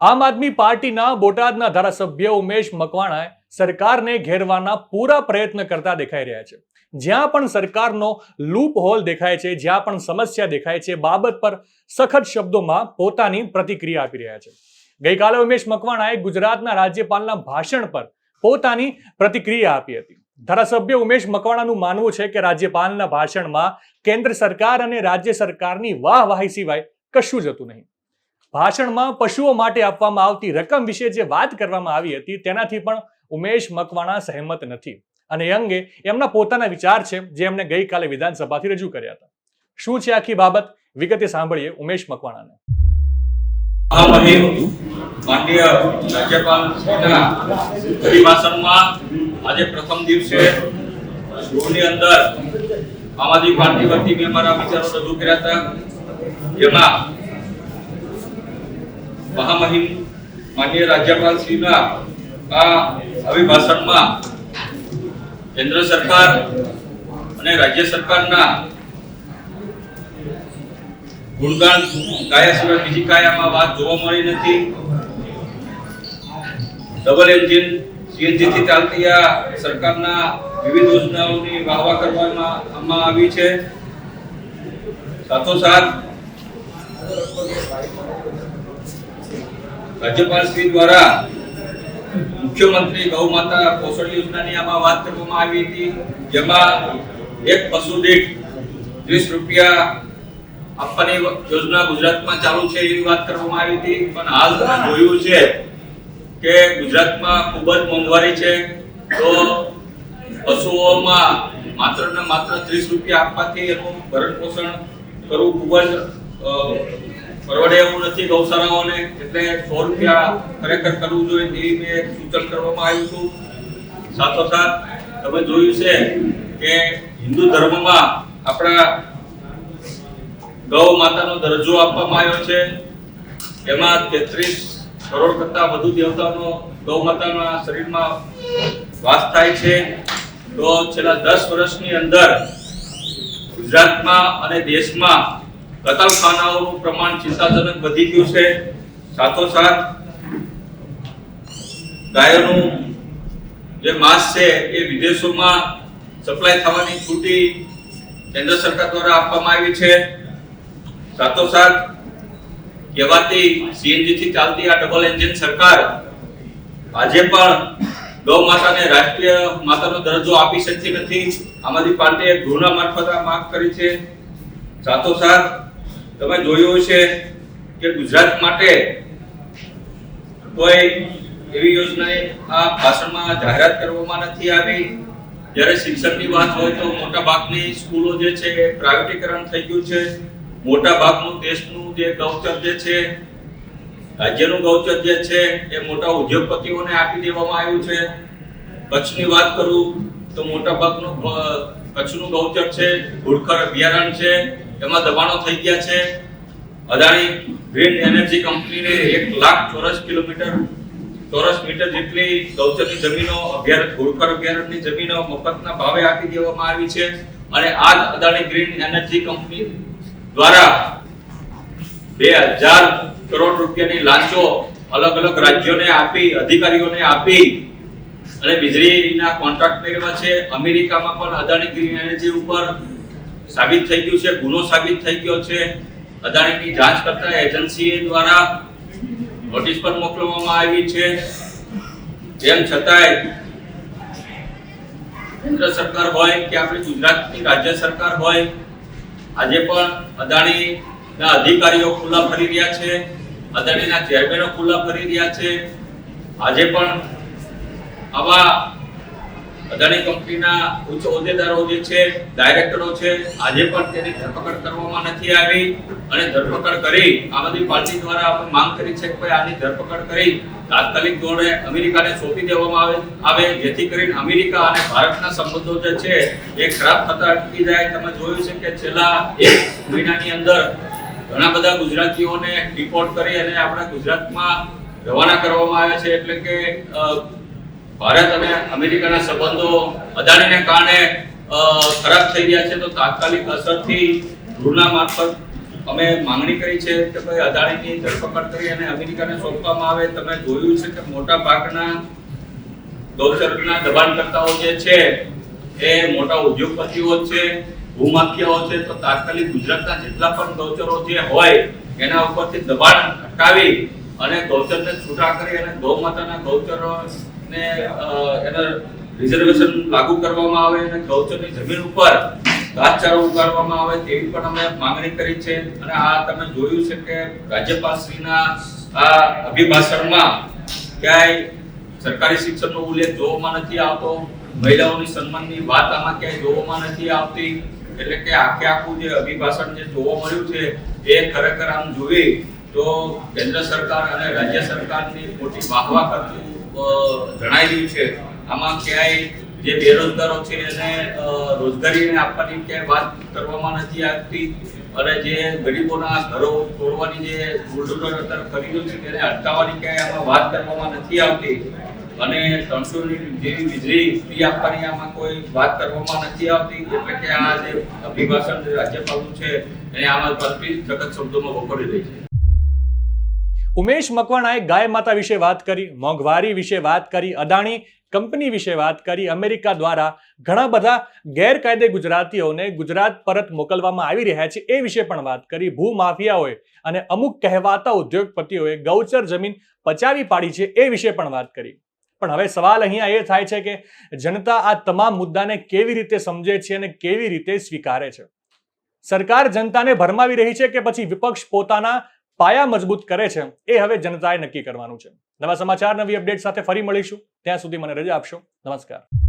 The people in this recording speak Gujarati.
આમ આદમી પાર્ટીના બોટાદના ધારાસભ્ય ઉમેશ મકવાણાએ સરકારને ઘેરવાના પૂરા પ્રયત્ન કરતા દેખાઈ રહ્યા છે. જ્યાં પણ સરકારનો લૂપ હોલ દેખાય છે, જ્યાં પણ સમસ્યા દેખાય છે, બાબત પર સખત શબ્દોમાં પોતાની પ્રતિક્રિયા આપી રહ્યા છે. ગઈકાલે ઉમેશ મકવાણાએ ગુજરાતના રાજ્યપાલના ભાષણ પર પોતાની પ્રતિક્રિયા આપી હતી. ધારાસભ્ય ઉમેશ મકવાણાનું માનવું છે કે રાજ્યપાલના ભાષણમાં કેન્દ્ર સરકાર અને રાજ્ય સરકારની વાહવાહી સિવાય કશું જ હતું નહીં. ભાષણમાં પશુઓ માટે આપવામાં આવતી રકમ વિશે જે વાત કરવામાં આવી હતી, તેનાથી પણ ઉમેશ મકવાણા સહેમત નથી. અને એ અંગે એમના પોતાના વિચાર છે, જે એમને ગઈકાલે વિધાનસભાથી રજૂ કર્યા હતા. શું છે આખી બાબત? વિગતે સાંભળીએ ઉમેશ મકવાણાને. માનનીય રાજ્યપાલશ્રીના અભિભાષણમાં આજે પ્રથમ દિવસે ગૃહની અંદર આમ આદમી પાર્ટી વતી મેં મારા વિચારો રજૂ કર્યા હતા. જેમાં મહામહિમ માનનીય રાજ્યપાલશ્રીના આ અભિભાષણમાં કેન્દ્ર સરકાર અને રાજ્ય સરકારના ગુણગાન કાયા સિવાય બીજી કાયામાં વાત જોવા મળી નથી. ડબલ એન્જિન સીએનજી થી ચાલતી આ સરકારના વિવિધ યોજનાઓની વાહવા કરવામાં આમાં આવી છે. સાથોસાથ રાજ્યપાલ શ્રી દ્વારા મુખ્યમંત્રી ગૌ માતા પોષણ યોજનાની આમાં વાત કરવામાં આવી હતી, જેમાં એક પશુ દીઠ ત્રીસ રૂપિયા આપવાની યોજના ગુજરાતમાં ચાલુ છે એવી વાત કરવામાં આવી હતી. પણ હાલ જોયું છે કે ગુજરાતમાં ખૂબ જ મોંઘવારી છે. તો પશુઓમાં માત્ર ને માત્ર ત્રીસ રૂપિયા આપવાથી એનું ભરણ પોષણ કરવું ખૂબ જ પરવડે એવું નથી, ગૌશાળાઓને એટલે સો રૂપિયા ખરેખર કરવું જોઈએ તેવી મેં સૂચન કરવામાં આવ્યું હતું. સાથોસાથ તમે જોયું છે કે હિન્દુ ધર્મમાં આપણા ગૌ માતાનો દરજ્જો આપવામાં આવ્યો છે. એમાં તેત્રીસ કરોડ કરતા વધુ દેવતાનો ગૌ માતાના શરીરમાં વાસ થાય છે. તો છેલ્લા દસ વર્ષની અંદર ગુજરાતમાં અને દેશમાં કતલખાનાઓનું પ્રમાણ ચિંતાજનક વધી ગયું છે. સાથોસાથ ગાયોનું જે માંસ છે એ વિદેશોમાં સપ્લાય થવાની છૂટી કેન્દ્ર સરકાર દ્વારા આપવામાં આવી છે. સાથોસાથ કહેવાતી સીએનજીથી ચાલતી આ ડબલ એન્જિન સરકાર આજે પણ ગૌ માતાને રાષ્ટ્રીય માતાનો દરજ્જો આપી શકતી નથી. આમ આદમી પાર્ટીએ ગૃહના મારફત આ માંગ કરી છે. સાથોસાથ તમે જોયું છે કે ગુજરાત માટે કોઈ એવી યોજના આ ભાષણમાં જાહેરાત કરવામાં નથી આવી? જ્યારે શિક્ષણની વાત હોય તો મોટા ભાગની સ્કૂલો જે છે એ પ્રાઇવેટીકરણ થઈ ગયું છે. મોટા ભાગનું દેશનું જે ગૌચર જે છે, રાજ્યનું ગૌચર જે છે, એ મોટા ઉદ્યોગપતિઓને આપી દેવામાં આવ્યું છે. કચ્છની વાત કરું તો મોટા ભાગનું કચ્છનું ગૌચર છે ઘુડખર અભયારણ્ય છે. એમાં દબાણો થઈ ગયા છે. અદાણી ગ્રીન એનર્જી કંપનીને એક લાખ ચોરસ કિલોમીટર, ચોરસ મીટર જેટલી ગૌચરની જમીનો અભયારણ્ય ઘોડખર અભયારણ્યની જમીનો મફતના ભાવે આપી દેવામાં આવી છે. અને આ અદાણી ગ્રીન એનર્જી કંપની દ્વારા બે હજાર કરોડ રૂપિયાની લાંચો અલગ અલગ રાજ્યોને આપી, અધિકારીઓને આપી અને વીજળીના કોન્ટ્રાક્ટ મેળવ્યા છે. અમેરિકામાં પણ અદાણી ગ્રીન એનર્જી ઉપર સાબિત થઈ ગયું છે, ગુનો સાબિત થઈ ગયો છે. અદાણીની જાંચ કરતા એજન્સી દ્વારા નોટિસ પણ મોકલવામાં આવી છે. તેમ છતાંય કેન્દ્ર સરકાર હોય કે આપણી ગુજરાતની રાજ્ય સરકાર હોય, આજે પણ અદાણીના અધિકારીઓ ખુલ્લા ફરી રહ્યા છે, અદાણીના ચેરમેનો ખુલ્લા ફરી રહ્યા છે. આજે પણ આવા અદાણી કંપનીના ઉચ્ચ હોદ્દેદારો જે છે, ડાયરેક્ટરો છે, આજે પણ તેની ધરપકડ કરવામાં નથી આવી અને ધરપકડ કરી આમ આદમી પાર્ટી દ્વારા આપણે માંગ કરી છે કે આની ધરપકડ કરી તાત્કાલિક ધોરણે અમેરિકાને સોંપી દેવામાં આવે આવે, જેથી કરીને અમેરિકા અને ભારતના સંબંધો જે છે એ ખરાબ થતા અટકી જાય. તમે જોયું છે કે છેલ્લા એક મહિનાની અંદર ઘણા બધા ગુજરાતીઓને ડિપોર્ટ કરી અને આપણા ગુજરાતમાં રવાના કરવામાં આવ્યા છે. એટલે કે ભારત અને અમેરિકાના સંબંધો અદાણીને કારણે ખરાબ થઈ ગયા છે, તો તાત્કાલિક અસરથી ગૃહના મારફત અમે માંગણી કરી છે કે ભાઈ અદાણીની ધરપકડ કરી અને અમેરિકાને સોંપવામાં આવે. તમે જોયું છે કે મોટા ભાગના ગૌચરના દબાણકર્તાઓ જે છે, એ મોટા ઉદ્યોગપતિઓ છે, ભૂમાફિયાઓ છે, તો તાત્કાલિક ગુજરાતના જેટલા પણ ગૌચરો જે હોય, એના ઉપરથી દબાણ હટાવી અને ગૌચરને છૂટા કરી અને ગૌ માતાના ગૌચરોને અ, એના રિઝર્વેશન લાગુ કરવામાં આવે અને ગૌચરની જમીન ઉપર ઘાસચારો ઉગાડવામાં આવે તેવી પણ અમે માંગણી કરી છે. અને આ તમે જોયું છે કે રાજ્યપાલશ્રીના આ અભિભાષણમાં ક્યાંય સરકારી શિક્ષણનો ઉલ્લેખ જોવામાં નથી આવતો મહિલાઓની સન્માનની વાત આમાં ક્યાંય જોવામાં નથી આવતી. એટલે કે આખે આખું જે અભિભાષણ જે જોવા મળ્યું છે એ ખરેખર આમ જોઈ તો કેન્દ્ર સરકાર અને રાજ્ય સરકારની મોટી વાહવા કરતું. જણાઈ રહ્યું છે. આમાં ક્યાંય જે બેરોજગારો છે એને રોજગારીને આપવાની ક્યાંય વાત કરવામાં નથી આવતી. અને જે ગરીબોના ઘરો તોડવાની જે બુલડોઝર અત્યારે કરી છે તેને અટકાવવાની ક્યાંય આમાં વાત કરવામાં નથી આવતી. અને ત્રણસો જેવી વીજળી ફ્રી આપવાની આમાં કોઈ વાત કરવામાં નથી આવતી. એટલે કે આ જે અભિભાષણ રાજ્યપાલનું છે, એને આમાં કલ્પિત જગત શબ્દોમાં વપોરી રહી છે. ઉમેશ મકવાણાએ ગાય માતા વિશે વાત કરી, મોંઘવારી વિશે વાત કરી, અદાણી કંપની વિશે વાત કરી, અમેરિકા દ્વારા ઘણા બધા ગેરકાયદે ગુજરાતીઓને ગુજરાત પરત મોકલવામાં આવી રહ્યા છે એ વિશે પણ વાત કરી. ભૂમાફિયાઓએ અને અમુક કહેવાતા ઉદ્યોગપતિઓએ ગૌચર જમીન પચાવી પાડી છે એ વિશે પણ વાત કરી. પણ હવે સવાલ અહીંયા એ થાય છે કે જનતા આ તમામ મુદ્દાને કેવી રીતે સમજે છે અને કેવી રીતે સ્વીકારે છે? સરકાર જનતાને ભરમાવી રહી છે કે પછી વિપક્ષ પોતાના પાયા મજબૂત કરે છે, એ હવે જનતાએ નક્કી કરવાનું છે. નવા સમાચાર, નવી અપડેટ સાથે ફરી મળીશું. ત્યાં સુધી મને રજા આપશો. નમસ્કાર.